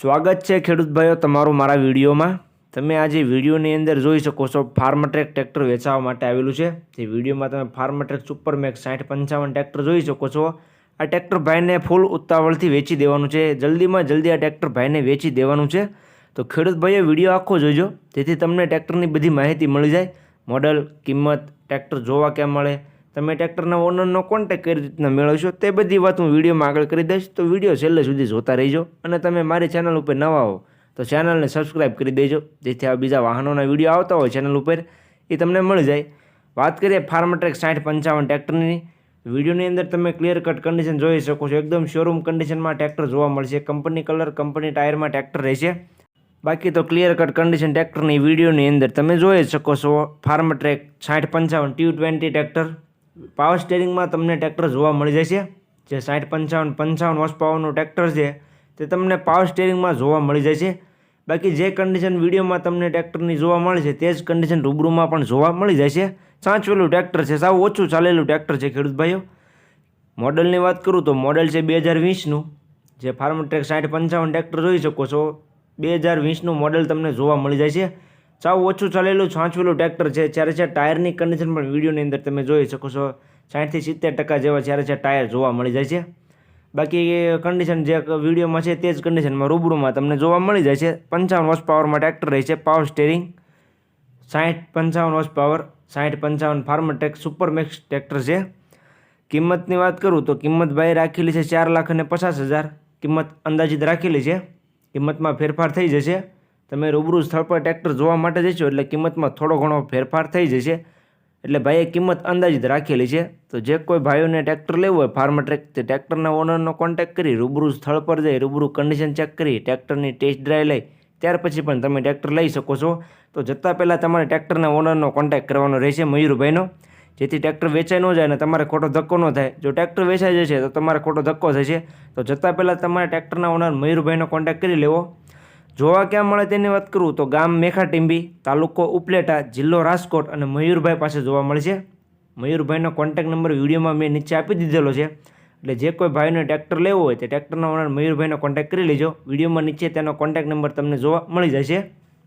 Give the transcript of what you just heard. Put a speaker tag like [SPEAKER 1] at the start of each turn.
[SPEAKER 1] સ્વાગત છે ખેડૂત ભાઈઓ તમારું મારા વિડીયોમાં. તમે આજે વિડીયોની અંદર જોઈ શકો છો ફાર્મટ્રેક ટ્રેક્ટર વેચાવા માટે આવેલું છે. જે વિડીયોમાં તમે ફાર્મટ્રેક સુપરમેક સાઠ પંચાવન ટ્રેક્ટર જોઈ શકો છો. આ ટ્રેક્ટર ભાઈને ફૂલ ઉતાવળથી વેચી દેવાનું છે. જલ્દીમાં જલ્દી આ ટ્રેક્ટર ભાઈને વેચી દેવાનું છે. તો ખેડૂત ભાઈઓ, વીડિયો આખો જોઈજો જેથી તમને ટ્રેક્ટરની બધી માહિતી મળી જાય. મોડલ, કિંમત, ટ્રેક્ટર જોવા ક્યાં મળે તમે ટ્રેક્ટરના ઓનરનો કોન્ટેક કઈ રીતના મેળવશો, તે બધી વાત હું વિડીયોમાં આગળ કરી દઈશ. તો વીડિયો છેલ્લે સુધી જોતા રહીજો અને તમે મારી ચેનલ ઉપર નવા હો, તો ચેનલને સબસ્ક્રાઈબ કરી દેજો. જેથી આ બીજા વાહનોના વીડિયો આવતા હોય ચેનલ ઉપર, એ તમને મળી જાય. વાત કરીએ ફાર્મટ્રેક સાઠ પંચાવન ટ્રેક્ટરની. વિડીયોની અંદર તમે ક્લિયર કટ કન્ડિશન જોઈ શકો છો. એકદમ શોરૂમ કન્ડિશનમાં ટ્રેક્ટર જોવા મળશે. કંપની કલર કંપની ટાયરમાં ટ્રેક્ટર રહેશે. બાકી તો ક્લિયર કટ કન્ડિશન ટ્રેક્ટરની વિડીયોની અંદર તમે જોઈ શકો છો ફાર્મ ટ્રેક સાઠ પંચાવન ટ્યુ ટ્વેન્ટી ટ્રેક્ટર. પાવર સ્ટેરિંગમાં તમને ટ્રેક્ટર જોવા મળી જશે. જે સાઠ પંચાવન પંચાવન હોર્સ પાવરનું ટ્રેક્ટર છે, તે તમને પાવર સ્ટેરિંગમાં જોવા મળી જશે. બાકી જે કન્ડિશન વિડીયોમાં તમને ટ્રેક્ટરની જોવા મળે છે, તે જ કન્ડિશન રૂબરૂમાં પણ જોવા મળી જશે. સાચવેલું ટ્રેક્ટર છે, સાવ ઓછું ચાલેલું ટ્રેક્ટર છે, ખેડૂત મોડલની વાત કરું તો મોડલ છે બે હજાર વીસનું જે ફાર્મ ટ્રેક સાઠ પંચાવન ટ્રેક્ટર જોઈ શકો છો. બે હજાર વીસનું મોડલ તમને જોવા મળી છે સાવ ઓછું ચાલેલું છાંચવેલું ટ્રેક્ટર છે. જ્યારે છે ટાયરની કન્ડિશન પણ વિડીયોની અંદર તમે જોઈ શકો છો. સાઠથી સિત્તેર ટકા જેવા જ્યારે છે ટાયર જોવા મળી જાય છે. બાકી કન્ડિશન જે વિડીયોમાં છે તે જ કન્ડિશનમાં રૂબરૂમાં તમને જોવા મળી જાય છે. પંચાવન હોર્સ પાવરમાં ટ્રેક્ટર રહે છે. પાવર સ્ટેરિંગ સાઠ પંચાવન હોર્સ પાવર સાઠ પંચાવન ફાર્મટેક સુપરમેક્સ ટ્રેક્ટર છે. કિંમતની વાત કરું તો કિંમત ભાઈ રાખેલી છે ચાર લાખ અને પચાસ હજાર. કિંમત અંદાજિત રાખેલી છે. કિંમતમાં ફેરફાર થઈ જશે. તમે રૂબરૂ સ્થળ પર ટ્રેક્ટર જોવા માટે જશો એટલે કિંમતમાં થોડો ઘણો ફેરફાર થઈ જશે. એટલે ભાઈએ કિંમત અંદાજિત રાખેલી છે. તો જે કોઈ ભાઈઓને ટ્રેક્ટર લેવું હોય ફાર્મ ટ્રેક તે ટ્રેક્ટરના ઓનરનો કોન્ટેક કરી, રૂબરૂ સ્થળ પર જઈ, રૂબરૂ કન્ડિશન ચેક કરી, ટ્રેક્ટરની ટેસ્ટ ડ્રાઈવ લઈ, ત્યાર પછી પણ તમે ટ્રેક્ટર લઈ શકો છો. તો જતાં પહેલાં તમારે ટ્રેક્ટરના ઓનરનો કોન્ટેક્ટ કરવાનો રહેશે મયુરભાઈનો. જેથી ટ્રેક્ટર વેચાઈ ન જાય અને તમારે ખોટો ધક્કો ન થાય. જો ટ્રેક્ટર વેચાઈ જશે તો તમારે ખોટો ધક્કો થશે. તો જતાં પહેલાં તમારે ટ્રેક્ટરના ઓનર મયુરભાઈનો કોન્ટેક્ટ કરી લેવો. જોવા ક્યાં મળે તેની વાત કરું તો ગામ મેખાટીંબી, તાલુકો ઉપલેટા, જિલ્લો રાજકોટ અને મયુરભાઈ પાસે જોવા મળશે મયુરભાઈનો કોન્ટેક્ટ નંબર વિડીયોમાં મેં નીચે આપી દીધેલો છે. એટલે જે કોઈ ભાઈને ટ્રેક્ટર લેવો હોય તે ટ્રેક્ટરના ઓનર મયુરભાઈનો કોન્ટેક્ટ કરી લેજો. વિડીયોમાં નીચે તેનો કોન્ટેક્ટ નંબર તમને જોવા મળી જશે.